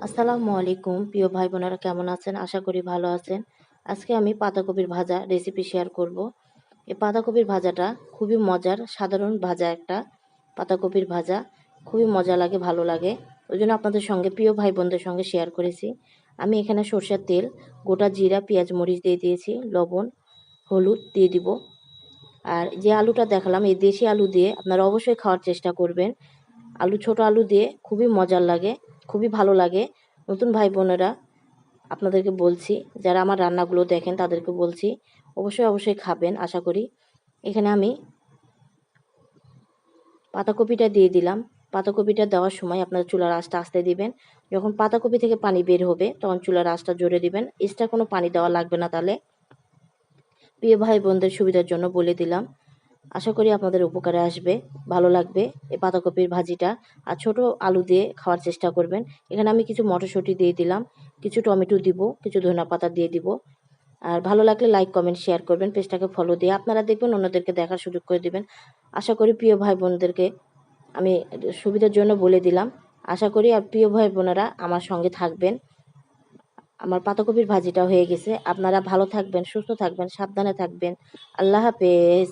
আসসালামু আলাইকুম, প্রিয় ভাই বোনেরা কেমন আছেন? আশা করি ভালো আছেন। আজকে আমি পাতাকপির ভাজা রেসিপি শেয়ার করব। এই পাতাকপির ভাজাটা খুবই মজার, সাধারণ ভাজা একটা পাতাকপির ভাজা। খুবই মজা লাগে, ভালো লাগে। ওই জন্য আপনাদের সঙ্গে, প্রিয় ভাই বোনদের সঙ্গে শেয়ার করেছি। আমি এখানে সরষের তেল, গোটা জিরা, পেঁয়াজ, মরিচ দিয়ে দিয়েছি, লবণ, হলুদ দিয়ে দিব। আর যে আলুটা দেখালাম, এই দেশি আলু দিয়ে আপনারা অবশ্যই খাওয়ার চেষ্টা করবেন। আলু, ছোট আলু দিয়ে খুবই মজার লাগে। খুবই ভালো লাগে। নতুন ভাই বোনেরা আপনাদেরকে বলছি, যারা আমার রান্নাগুলো দেখেন তাদেরকে বলছি, অবশ্যই অবশ্যই খাবেন, আশা করি। এখানে আমি পাতাকপিটা দিয়ে দিলাম। পাতাকপিটা দেওয়ার সময় আপনারা চুলার আঁচটা আস্তে দিবেন। যখন পাতাকপি থেকে পানি বের হবে, তখন চুলার আঁচটা জোরে দিবেন। এক্সট্রা কোনো পানি দেওয়া লাগবে না তাহলে। প্রিয় ভাই বোনদের সুবিধার জন্য বলে দিলাম। আশা করি আপনাদের উপকারে আসবে, ভালো লাগবে এই পাতাকপির ভাজিটা। আর ছোট আলু দিয়ে খাওয়ার চেষ্টা করবেন। এখানে আমি কিছু মটরশুঁটি দিয়ে দিলাম, কিছু টমেটো দিব, কিছু ধনিয়া পাতা দিয়ে দিব। আর ভালো লাগলে লাইক কমেন্ট শেয়ার করবেন, পেজটাকে ফলো দিয়ে আপনারা দেখবেন অন্যদেরকে দেখার সুযোগ করে দেবেন। আশা করি প্রিয় ভাই বোনদেরকে আমি সুবিধার জন্য বলে দিলাম। আশা করি আর প্রিয় ভাই বোনেরা আমার সঙ্গে থাকবেন। আমার পাতাকপির ভাজিটা হয়ে গেছে। আপনারা ভালো থাকবেন, সুস্থ থাকবেন, সাবধানে থাকবেন। আল্লাহ হাফেজ।